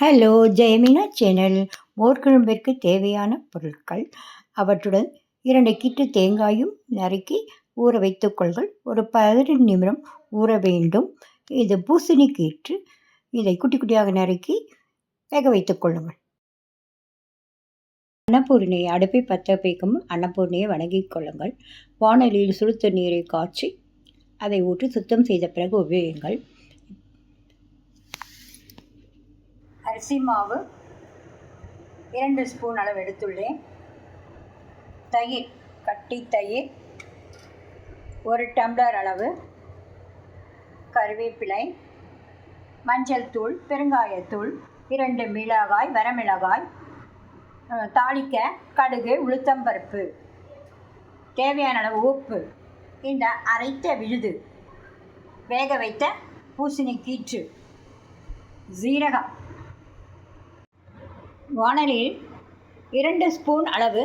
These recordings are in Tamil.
Hello ஜெயமினா channel. மோர்க்குழம்பிற்கு தேவையான பொருட்கள். அவற்றுடன் இரண்டு கிட்டு தேங்காயும் நறுக்கி ஊற வைத்துக்கொள்கள் ஒரு பதினெட்டு நிமிடம் ஊற வேண்டும். இது பூசணி கீற்று இதை குட்டி குட்டியாக நறுக்கி வேக வைத்துக் கொள்ளுங்கள். அடுப்பை பற்ற வைக்கும் அன்னபூர்ணியை வணங்கிக் கொள்ளுங்கள். வானொலியில் சுடுத்த நீரை காய்ச்சி அதை ஊற்றி சுத்தம் செய்த பிறகு உபயோகிங்கள் அரிசி மாவு இரண்டு ஸ்பூன் அளவு எடுத்துள்ளேன். தயிர் கட்டி தயிர் ஒரு டம்ளர் அளவு கருவேப்பிலை மஞ்சள் தூள் பெருங்காயத்தூள் இரண்டு மிளகாய் வரமிளகாய் தாளிக்க கடுகு உளுத்தம்பருப்பு தேவையான அளவு உப்பு இந்த அரைத்த விழுது வேக வைத்த பூசணி கீற்று ஜீரகம் வானலில் இரண்டு ஸ்பூன் அளவு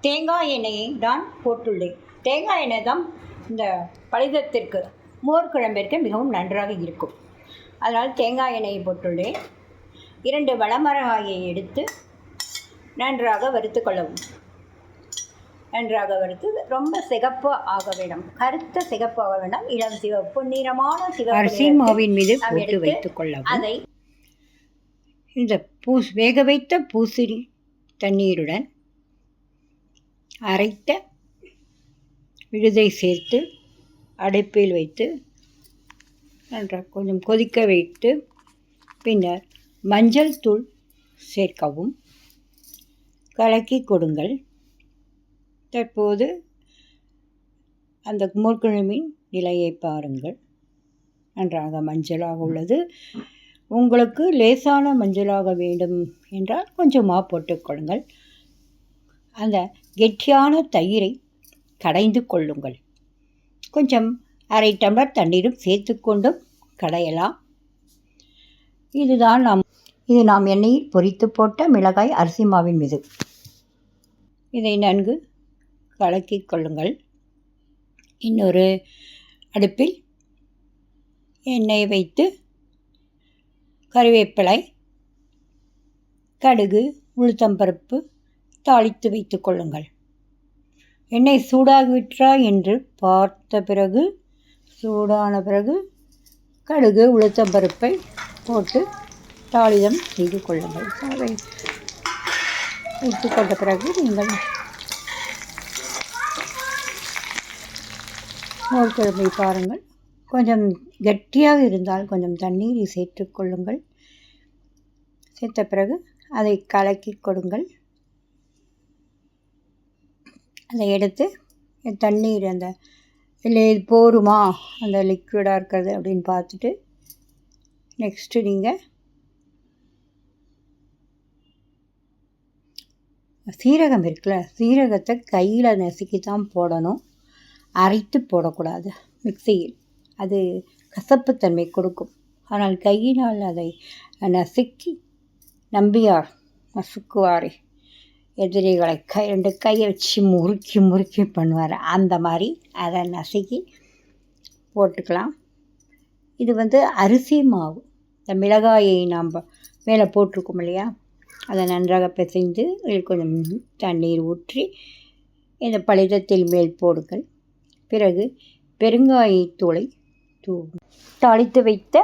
தேங்காய் எண்ணெயை தான் போட்டுள்ளேன். தேங்காய் எண்ணெய் தான் இந்த பளிதத்திற்கு மோர் குழம்பிற்கு மிகவும் நன்றாக இருக்கும். அதனால் தேங்காய் எண்ணெயை போட்டுள்ளேன். இரண்டு வளமரகாயை எடுத்து நன்றாக வறுத்து கொள்ளவும். நன்றாக வறுத்து ரொம்ப சிகப்பு ஆக வேண்டாம். கருத்த சிகப்பு ஆக வேண்டாம். இளம் சிவப்பு நிறமான சிவப்பு அரிசி மாவின் மீது போட்டு வைத்துக் கொள்ளவும். அதை இந்த பூஸ் வேக வைத்த பூசணி தண்ணீருடன் அரைத்த விழுதை சேர்த்து அடைப்பில் வைத்து நன்றாக கொஞ்சம் கொதிக்க வைத்து பின்னர் மஞ்சள் தூள் சேர்க்கவும். கலக்கி கொடுங்கள். தற்போது அந்த மூர்க்குழம்பின் நிலையை பாருங்கள். நன்றாக மஞ்சளாக உள்ளது. உங்களுக்கு லேசான மஞ்சளாக வேண்டும் என்றால் கொஞ்சமாக போட்டுக்கொள்ளுங்கள் அந்த கெட்டியான தயிரை கடைந்து கொள்ளுங்கள். கொஞ்சம் அரை டம்ளர் தண்ணீரும் சேர்த்து கொண்டும் கடையலாம். இதுதான் நாம் இது நாம் எண்ணெயில் பொறித்து போட்ட மிளகாய் அரிசி மாவின் மீது. இதை நன்கு கலக்கி கொள்ளுங்கள். இன்னொரு அடுப்பில் எண்ணெய் வைத்து கறிவேப்பிலை கடுகு உளுத்தம்பருப்பு தாளித்து வைத்து கொள்ளுங்கள். எண்ணெய் சூடாகிவிட்டா என்று பார்த்த பிறகு சூடான பிறகு கடுகு உளுத்தம்பருப்பை போட்டு தாளிதம் செய்து கொள்ளுங்கள். அதை வைத்து கொண்ட பிறகு நீங்கள் மோர் குழம்பை பாருங்கள். கொஞ்சம் கெட்டியாக இருந்தால் கொஞ்சம் தண்ணீரை சேர்த்துக்கொள்ளுங்கள் சேர்த்த பிறகு அதை கலக்கி கொடுங்கள். அதை எடுத்து தண்ணீர் அந்த இல்லை இது போருமா? அந்த லிக்விடாக இருக்கிறது அப்படின்னு பார்த்துட்டு நெக்ஸ்ட்டு நீங்கள் சீரகம் இருக்குல்ல சீரகத்தை கையில் நசுக்கி தான் போடணும். அரைத்து போடக்கூடாது மிக்சியில். அது கசப்புத்தன்மை கொடுக்கும். ஆனால் கையினால் அதை நசுக்கி நம்பியார் நசுக்குவாரே. எதிரிகளை கை ரெண்டு கையை வச்சு முறுக்கி முறுக்கி பண்ணுவார். அந்த மாதிரி அதை நசுக்கி போட்டுக்கலாம். இது வந்து அரிசி மாவு. இந்த மிளகாயை நாம் மேலே போட்டிருக்கோம் இல்லையா? அதை நன்றாக பிசைந்து கொஞ்சம் தண்ணீர் ஊற்றி இந்த பளிதத்தில் மேல் போடுங்கள். பிறகு பெருங்காயத்தூளை தூவும் தாளித்து வைத்த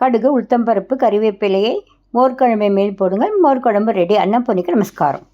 கடுகு உளுத்தம்பருப்பு கறிவேப்பிலையை மோர்க்குழம்பை மேல் போடுங்கள். மோர்க்குழம்பு ரெடி அன்னப்பொன்னிக்கு நமஸ்காரம்.